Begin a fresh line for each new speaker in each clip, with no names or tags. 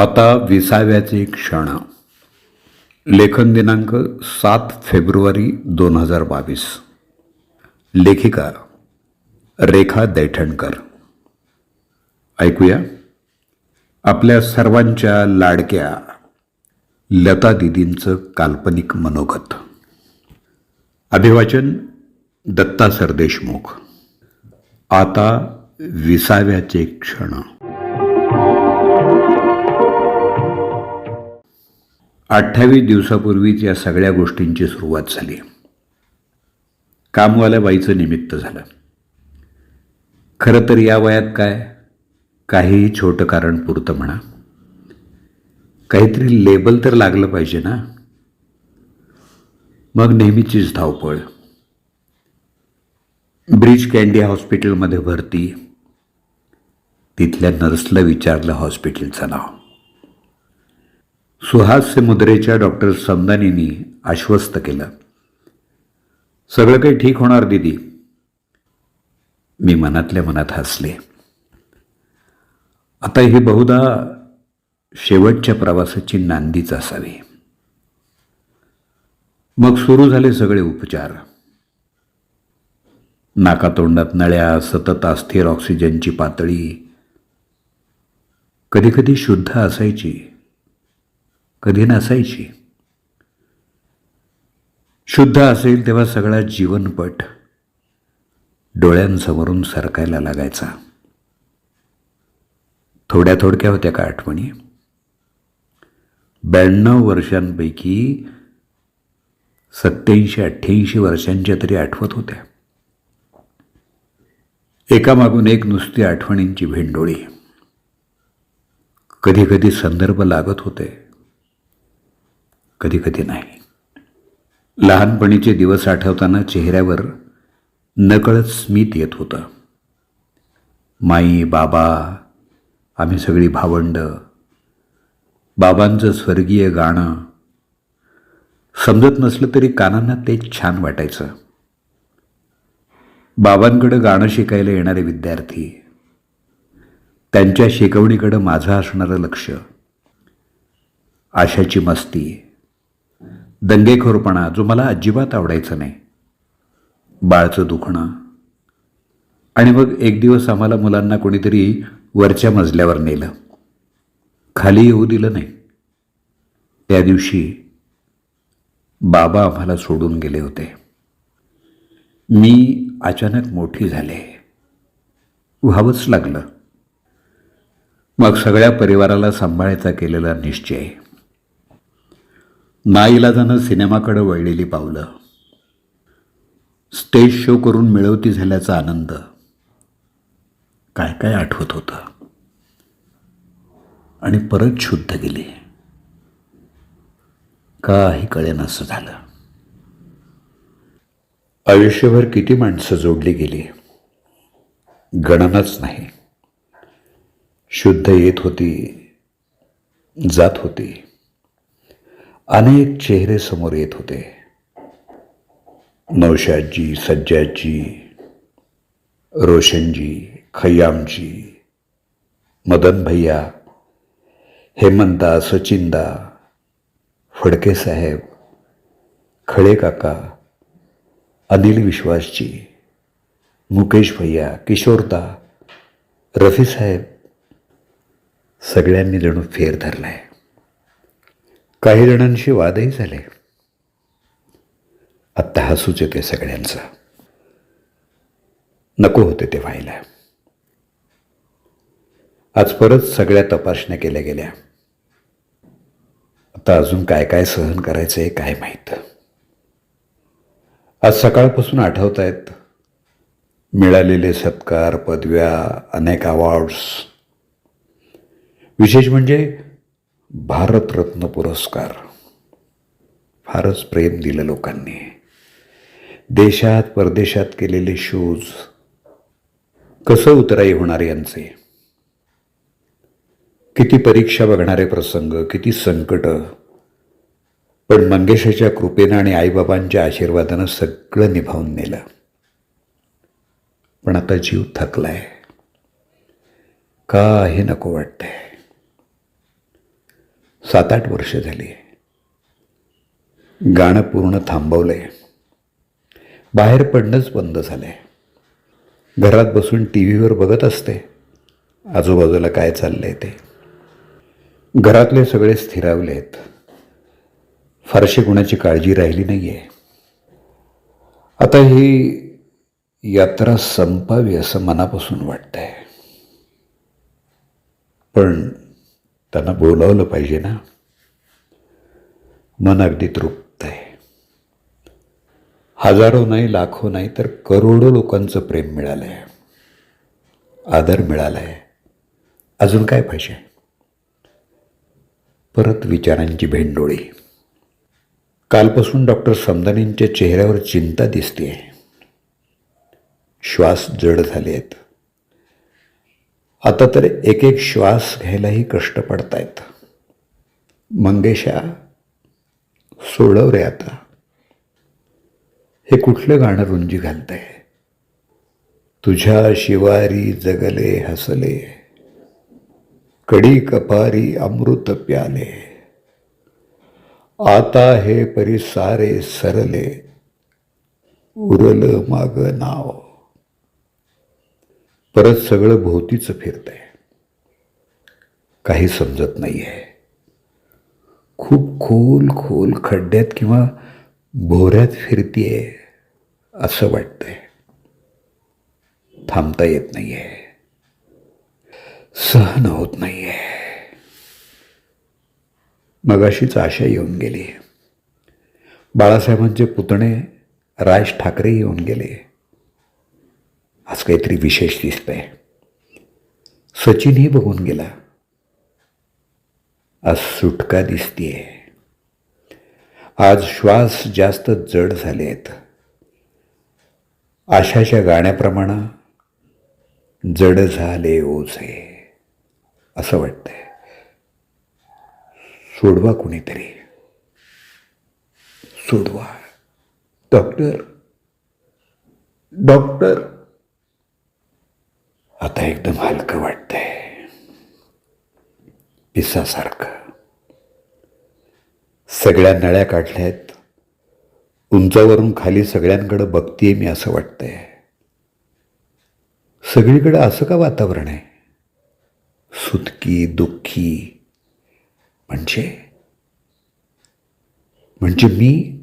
आता विसाव्याचे क्षण. लेखन दिनांक सात फेब्रुवारी दोन हजार बावीस. लेखिका रेखा दैठणकर. ऐकूया. आपल्या सर्वांच्या लाडक्या लता दिदींचं काल्पनिक मनोगत. अभिवाचन दत्ता सरदेशमुख. आता विसाव्याचे क्षण. अठ्ठावीस दिवसापूर्वीच या सगळ्या गोष्टींची सुरुवात झाली. कामवाल्या बाईचं निमित्त झालं. खरं तर या वयात काय? काहीही छोटं कारण पुरतं म्हणा. काहीतरी लेबल तर लागलं पाहिजे ना. मग नेहमीचीच धावपळ. ब्रिज कॅन्डी हॉस्पिटलमध्ये भरती. तिथल्या नर्सला विचारलं हॉस्पिटलचं नाव. सुहास्य मुद्रेच्या डॉक्टर समदानींनी आश्वस्त केलं. सगळं काही ठीक होणार दिदी. मी मनातल्या मनात हसले. आता ही बहुधा शेवटच्या प्रवासाची नांदीच असावी. मग सुरू झाले सगळे उपचार. नाकातोंडात नळ्या सतत अस्थिर ऑक्सिजनची पातळी. कधीकधी शुद्ध असायची. कधी नसायची. शुद्ध असेल तेव्हा सगळा जीवनपट डोळ्यांसमोरून सरकायला लागायचा. थोड्या थोडक्या होत्या का आठवणी? ब्याण्णव वर्षांपैकी सत्याऐंशी अठ्ठ्याऐंशी वर्षांच्या तरी आठवत होत्या. एकामागून एक नुसती आठवणींची भेंडोळी. कधी कधी संदर्भ लागत होते. कधी कधी नाही. लहानपणीचे दिवस आठवताना चेहऱ्यावर नकळत स्मित येत होतं. माई बाबा आम्ही सगळी भावंड बाबांचं स्वर्गीय गाणं. समजत नसलं तरी कानांना ते छान वाटायचं. बाबांकडं गाणं शिकायला येणारे विद्यार्थी. त्यांच्या शिकवणीकडं माझं असणारं लक्ष. आशाची मस्ती. दंगेखोरपणा जो मला अजिबात आवडायचा नाही. बाळचं दुखणं. आणि मग एक दिवस आम्हाला मुलांना कोणीतरी वरच्या मजल्यावर नेलं. खाली येऊ दिलं नाही. त्या दिवशी बाबा आम्हाला सोडून गेले होते. मी अचानक मोठी झाले. व्हावंच लागलं. मग सगळ्या परिवाराला सांभाळायचा केलेला निश्चय. नाईलाजानं सिनेमाकडे वळलेली पावलं. स्टेज शो करून मिळवती झाल्याचा आनंद. काय काय आठवत होतं. आणि परत शुद्ध गेली. काही कळेन असं झालं. आयुष्यभर किती माणसं जोडली गेली. गणनाच नाही. शुद्ध येत होती जात होती. अनेक चेहरे समोर येत होते. नौशादजी सज्जादजी रोशनजी खय्यामजी मदन भैया हेमंता सचिंदा फडके साहेब खळे काका अनिल विश्वासजी मुकेश भैया किशोरदा रफी साहेब सगळ्यांनी जणू फेर धरलाय. काही जणांशी वादही झाले. आत्ता हसूच येते सगळ्यांचं. नको होते ते व्हायला. आज परत सगळ्या तपासण्या केल्या गेल्या. आता अजून काय काय सहन करायचं आहे काय माहीत. आज सकाळपासून आठवत आहेत मिळालेले सत्कार पदव्या अनेक अवॉर्ड्स विशेष म्हणजे भारतरत्न पुरस्कार. फारच प्रेम दिलं लोकांनी. देशात परदेशात केलेले शोज. कसं उतराई होणार यांचे? किती परीक्षा बघणारे प्रसंग किती संकट. पण मंगेशाच्या कृपेनं आणि आईबाबांच्या आशीर्वादानं सगळं निभावून नेलं. पण आता जीव थकलाय. का हे नको वाटतंय. सात आठ वर्ष झाली. गाणं पूर्ण थांबवलंय. बाहेर पडणंच बंद झालंय. घरात बसून टी व्हीवर बघत असते. आजूबाजूला काय चाललंय ते. घरातले सगळे स्थिरावले आहेत फारशी कुणाची काळजी राहिली नाही आहे आता ही यात्रा संपावी असं मनापासून वाटतंय. पण त्यांना बोलावलं पाहिजे ना. मन अगदी तृप्त आहे. हजारो नाही लाखो नाही तर करोडो लोकांचं प्रेम मिळालं आहे आदर मिळाला आहे अजून काय पाहिजे? परत विचारांची भेंडोळी. कालपासून डॉक्टर समदानींच्या चेहऱ्यावर चिंता दिसते श्वास जड झाले आहेत आता तर एक एक श्वास घ्यायलाही कष्ट पडतायत. मंगेशा सोडव रे आता. हे कुठलं गाणं रुंजी घालतंय? तुझ्या शिवारी जगले हसले. कडी कपारी अमृत प्याले. आता हे परिसारे सरले. उरलं माग नाव. परत सगळं भोवतीच फिरतंय. काही समजत नाहीये. खूप खोल खोल खड्ड्यात किंवा भोऱ्यात फिरतीये असं वाटतंय. थांबता येत नाहीये. सहन होत नाहीये. मगाशीच आशा येऊन गेली. बाळासाहेबांचे पुतणे राज ठाकरे येऊन गेले. आज काहीतरी विशेष दिसतंय. सचिनही बघून गेला. आज सुटका दिसतीये. आज श्वास जास्त जड झाले आहेत आशाच्या गाण्याप्रमाणे जड झाले ओझे असं वाटतंय. सोडवा कुणीतरी. सोडवा. डॉक्टर. डॉक्टर. आता एकदम हलकं वाटतंय. पिसासारखं. सगळ्या नळ्या काढल्या आहेत उंचावरून खाली सगळ्यांकडे बघतीये मी असं वाटतंय. सगळीकडे असं का वातावरण आहे? सुतकी दुःखी. म्हणजे? म्हणजे मी?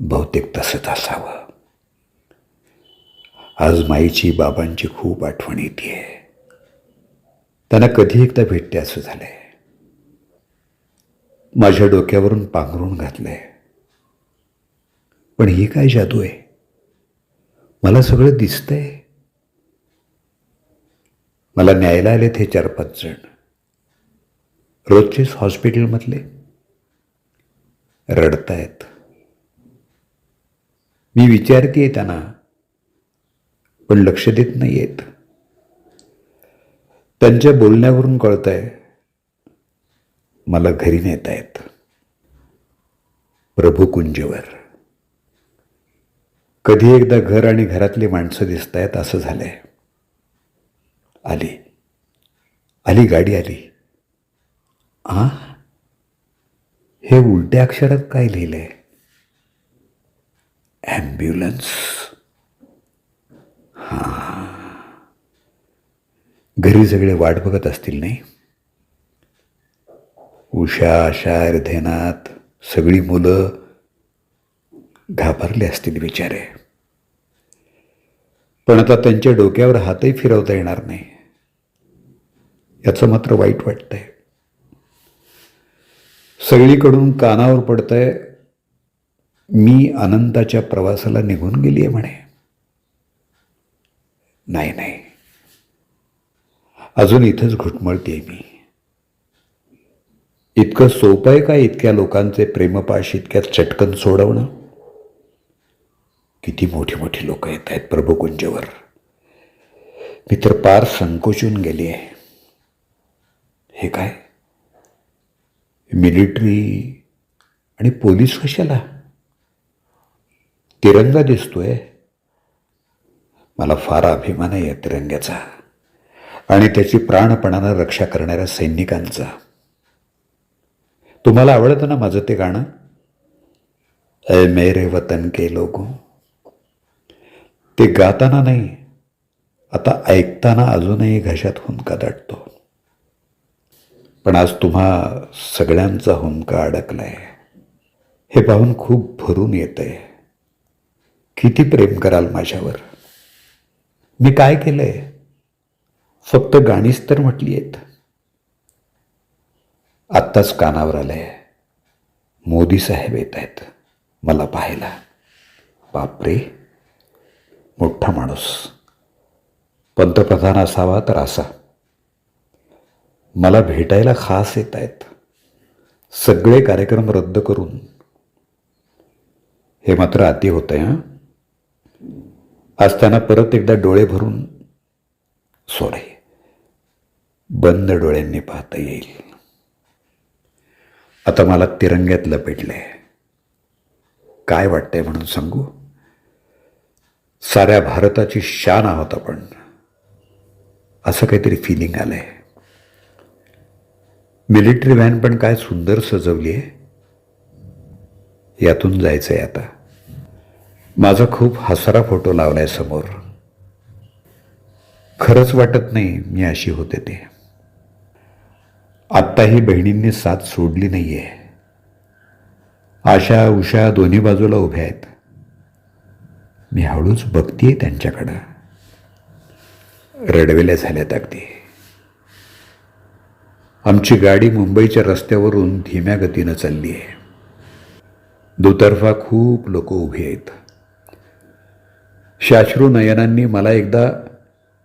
बहुतेक तसंच असावं. आज माईची बाबांची खूप आठवण येते. त्यांना कधी एकदा भेटते असं झालंय. माझ्या डोक्यावरून पांघरून घातलंय. पण ही काय जादू आहे? मला सगळं दिसतंय. मला न्यायला आलेत हे चार पाच जण. रोजचेच हॉस्पिटलमधले. रडतायत. मी विचारते त्यांना पण लक्ष देत नाही आहेत त्यांच्या बोलण्यावरून कळतंय मला घरी नेत आहेत प्रभुकुंजवर. कधी एकदा घर आणि घरातली माणसं दिसत आहेत असं झालंय. आली. आली गाडी आली. आ? हे उलट्या अक्षरात काय लिहिलंय? ॲम्ब्युलन्स. घरी सगळे वाट बघत असतील नाही? उषा आशा अर्धेनाथ सगळी मुलं घाबरले असतील बिचारे. पण आता त्यांच्या डोक्यावर हातही फिरवता येणार नाही. याचं मात्र वाईट वाटतंय. सगळीकडून कानावर पडतंय मी अनंताच्या प्रवासाला निघून गेली आहे म्हणे. नाही नाही. अजून इथंच घुटमळते मी. इतकं सोपं आहे का इतक्या लोकांचे प्रेमपाश इतक्या चटकन सोडवणं? किती मोठी मोठी लोक येत आहेत प्रभुकुंजवर मी तर पार संकोचून गेली आहे. हे काय? मिलिटरी आणि पोलीस कशाला? तिरंगा दिसतोय. मला फार अभिमान आहे या तिरंग्याचा. आणि त्याची प्राणपणानं रक्षा करणाऱ्या सैनिकांचा. तुम्हाला आवडतं ना माझं ते गाणं? ए मेरे वतन के लोगो. ते गाताना नाही आता ऐकताना अजूनही घशात हुंका दाटतो पण आज तुम्हा सगळ्यांचा हुंका अडकलाय. हे पाहून खूप भरून येत आहे किती प्रेम कराल माझ्यावर? मी काय केलंय? फक्त गाणीच तर म्हटली आहेत आत्ताच कानावर आलंय. मोदी साहेब येत आहेत. मला पाहायला. बापरे. मोठा माणूस. पंतप्रधान असावा तर असा. मला भेटायला खास येत आहेत. सगळे कार्यक्रम रद्द करून. हे मात्र अति होतंय हां? आज त्यांना परत एकदा डोळे भरून सोडे. बंद डोळ्यांनी पाहता येईल. आता मला तिरंग्यात लपेटलंय काय वाटतंय म्हणून सांगू? साऱ्या भारताची शान आहोत आपण. असं काहीतरी फिलिंग आलंय. मिलिटरी व्हॅन पण काय सुंदर सजवली आहे यातून जायचंय आता. माझा खूप हसारा फोटो लावलाय समोर. खरंच वाटत नाही मी अशी होते ते. आत्ताही बहिणींनी साथ सोडली नाहीये. आशा उषा दोन्ही बाजूला उभ्या आहेत. मी हळूच बघतीये त्यांच्याकडं. रडवेल्या झाल्यात अगदी. आमची गाडी मुंबईच्या रस्त्यावरून धीम्या गतीनं चालली आहे दुतर्फा खूप लोक उभी आहेत. शाश्रू नयनांनी मला एकदा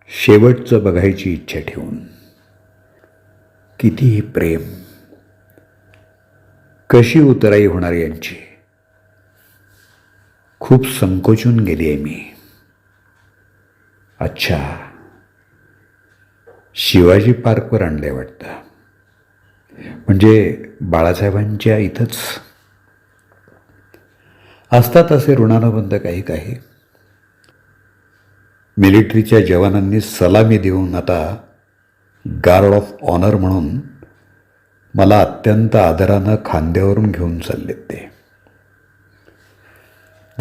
शेवटचं बघायची इच्छा ठेवून. कितीही प्रेम. कशी उतराई होणार यांची? खूप संकोचून गेली आहे मी. अच्छा. शिवाजी पार्कवर आणले वाटतं. म्हणजे बाळासाहेबांच्या इथंच? असतात असे ऋणानुबंध काही काही. मिलिटरीच्या जवानांनी सलामी देऊन आता गार्ड ऑफ ऑनर म्हणून मला अत्यंत आदरानं खांद्यावरून घेऊन चाललेत ते.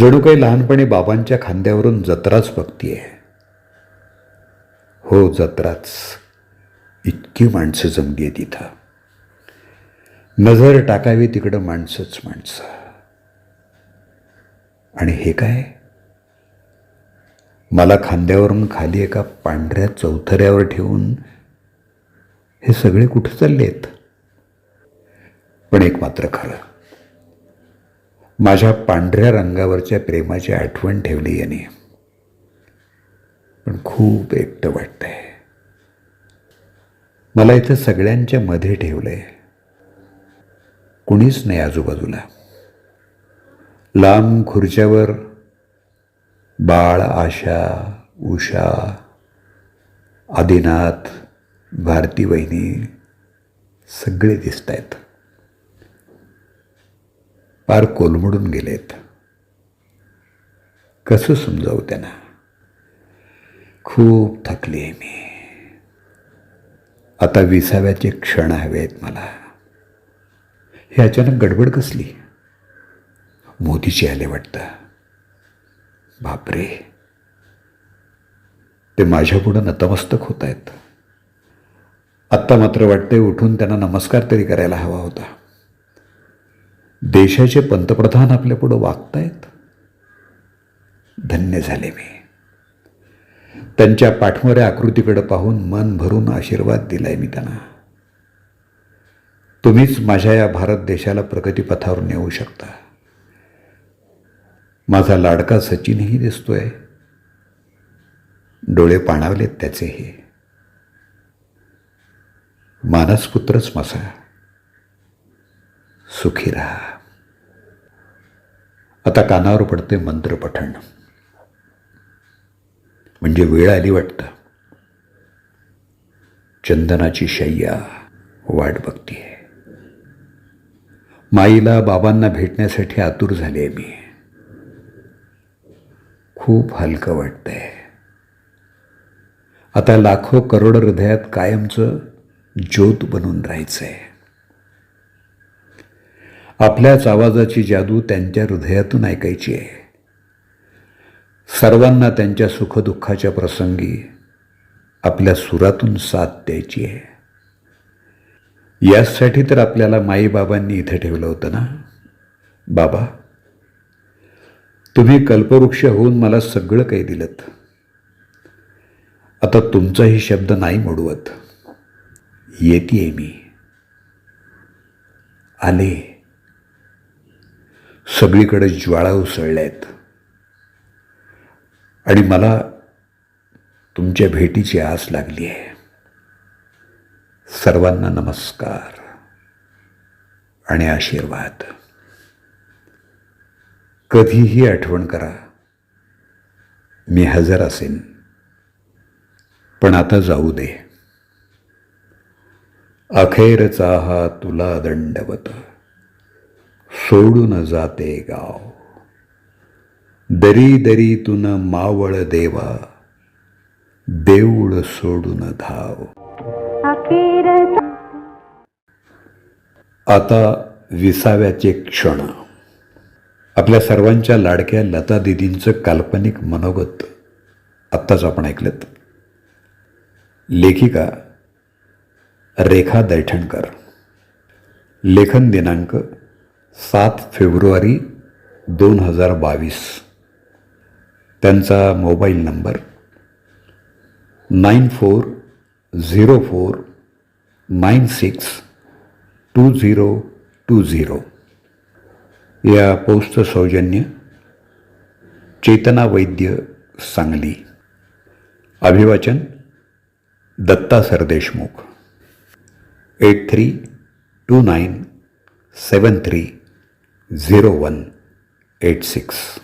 जणू काही लहानपणी बाबांच्या खांद्यावरून जत्राच बघतीये. हो जत्राच. इतकी माणसं जमली आहे तिथं नजर टाकावी तिकडं माणसंच माणसं. आणि हे काय? मला खांद्यावरून खाली एका पांढऱ्या चौथऱ्यावर ठेवून हे सगळे कुठे चालले आहेत पण एक मात्र खरं माझ्या पांढऱ्या रंगावरच्या प्रेमाची आठवण ठेवली याने. पण खूप एकटं वाटतंय. मला इथं सगळ्यांच्या मध्ये ठेवलंय. कुणीच नाही आजूबाजूला. लांब खुर्च्यावर बाळ आशा उषा आदिनाथ भारती वहिनी सगळे दिसत आहेत पार कोलमडून गेलेत. कसं समजावं त्यांना? खूप थकली आहे मी. आता विसाव्याचे क्षण हवे आहेत मला. हे अचानक गडबड कसली? मोदीची आले वाटतं. बापरे. ते माझ्यापुढं नतमस्तक होत आहेत आत्ता मात्र वाटते उठून त्यांना नमस्कार तरी करायला हवा होता. देशाचे पंतप्रधान आपल्या पुढं वागतायत? धन्य झाले मी. त्यांच्या पाठमोऱ्या आकृतीकडे पाहून मन भरून आशीर्वाद दिलाय मी त्यांना. तुम्हीच माझ्या या भारत देशाला प्रगतीपथावर नेऊ शकता. माझा लाडका सचिनही दिसतोय. डोळे पाणावलेत त्याचेही. मानसपुत्रच मसा सुखी राहा. आता कानावर पडते मंत्र पठण. म्हणजे वेळ आली वाटतं. चंदनाची शय्या वाट बघतीये. माईला बाबांना भेटण्यासाठी आतुर झाले मी. खूप हलकं वाटतंय. आता लाखो करोड हृदयात कायमचं ज्योत बनून राहायचं आहे आपल्याच आवाजाची जादू त्यांच्या हृदयातून ऐकायची आहे. सर्वांना त्यांच्या सुखदुःखाच्या प्रसंगी आपल्या सुरातून साथ द्यायची आहे. यासाठी तर आपल्याला माईबाबांनी इथे ठेवलं होतं ना? बाबा तुम्ही कल्पवृक्ष होऊन मला सगळं काही दिलत. आता तुमचाही शब्द नाही मोडवत. येते मी. आले. सगळीकडे ज्वाळा उसळल्यात. आणि मला तुमच्या भेटीची आस लागली आहे. सर्वांना नमस्कार आणि आशीर्वाद. कधीही आठवण करा. मी हजर असेन. पण आता जाऊ दे. अखेरचा हा तुला दंडवत. सोडून जाते गाव. दरी दरीतून मावळ देवा. देऊळ सोडून धाव. आता विसाव्याचे क्षण. आपल्या सर्वांच्या लाडक्या लता दिदींचं काल्पनिक मनोगत आत्ताच आपण ऐकलं लेखिका रेखा दैठणकर. लेखन दिनांक सात फेब्रुवारी दोन हजार बावीस. त्यांचा mobile number nine four zero four nine six two zero two zero. या पौष्ट सौजन्य चेतना वैद्य सांगली. अभिवाचन Datta Sardeshmukh. Eight three two nine seven three zero one eight six.